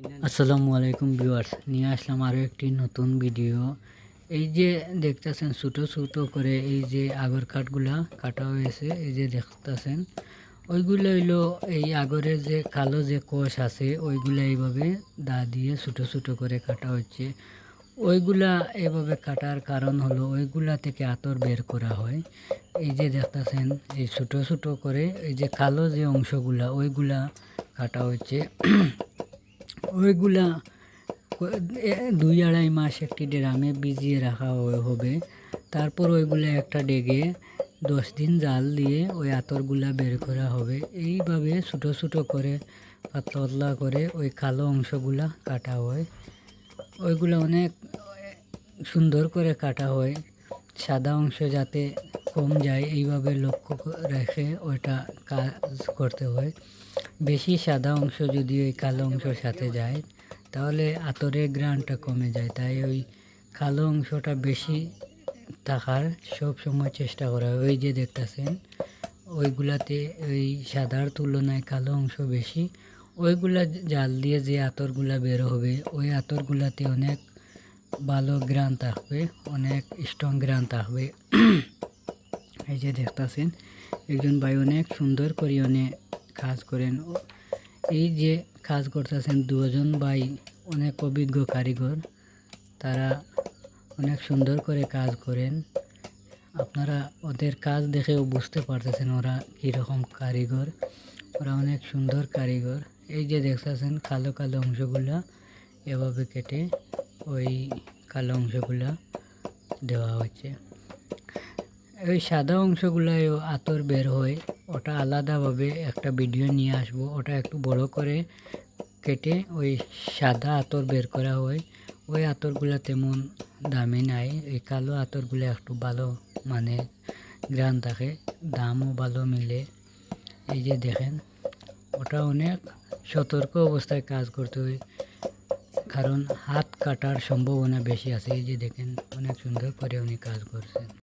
আসসালামু আলাইকুম ভিউয়ার্স, নিয়ে আসলাম আরও একটি নতুন ভিডিও। এই যে দেখতেছেন, ছোটো ছোটো করে এই যে আগর কাঠগুলা কাটা হয়েছে, এই যে দেখতেছেন, ওইগুলো হইল এই আগরের যে কালো যে কোষ আছে, ওইগুলা এইভাবে দা দিয়ে ছোটো ছোটো করে কাটা হচ্ছে। ওইগুলা এভাবে কাটার কারণ হলো ওইগুলা থেকে আতর বের করা হয়। এই যে দেখতেছেন, এই ছোটো ছোটো করে এই যে কালো যে অংশগুলা, ওইগুলা কাটা হচ্ছে। ওইগুলা দুই আড়াই মাস একটি ড্রামে ভিজিয়ে রাখা হবে। তারপর ওইগুলা একটা ডেগে দশ দিন জাল দিয়ে ওই আতরগুলা বের করা হবে। এইভাবে ছোটো ছোটো করে পাতলা পাতলা করে ওই কালো অংশগুলা কাটা হয়। ওইগুলা অনেক সুন্দর করে কাটা হয়। সাদা অংশ যাতে কম যায়, এইভাবে লক্ষ্য রেখে ওইটা কাজ করতে হয়। বেশি সাদা অংশ যদি ওই কালো অংশের সাথে যায়, তাহলে আতরের গ্রানটা কমে যায়। তাই ওই কালো অংশটা বেশি থাকার সব সময় চেষ্টা করা হয়। ওই যে দেখতেছেন, ওইগুলাতে ওই সাদার তুলনায় কালো অংশ বেশি। ওইগুলা জাল দিয়ে যে আতরগুলা বের হবে, ওই আতরগুলাতে অনেক ভালো গ্রান থাকবে, অনেক স্ট্রং গ্রান থাকবে। এই যে দেখতেছেন, একজন ভাই অনেক সুন্দর করে অনেক কাজ করেন। এই যে কাজ করতেছেন দুজন ভাই, অনেক অভিজ্ঞ কারিগর। তারা অনেক সুন্দর করে কাজ করেন। আপনারা ওদের কাজ দেখেও বুঝতে পারতেছেন ওরা কীরকম কারিগর। ওরা অনেক সুন্দর কারিগর। এই যে দেখতেছেন কালো কালো অংশগুলা এভাবে কেটে ওই কালো অংশগুলা দেওয়া হচ্ছে ওই সাদা অংশগুলায়ও আতর বের হয়, ওটা আলাদাভাবে একটা ভিডিও নিয়ে আসব। ওটা একটু বড় করে কেটে ওই সাদা আতর বের করা হয়। ওই আতরগুলা তেমন দামি নাই, এই কালো আতরগুলো একটু ভালো মানে গ্রান থাকে, দামও ভালো মিলে। এই যে দেখেন, ওটা অনেক সতর্ক অবস্থায় কাজ করতে হয়, কারণ হাত কাটার সম্ভাবনা বেশি আছে। এই যে দেখেন, অনেক সুন্দর করে উনি কাজ করছেন।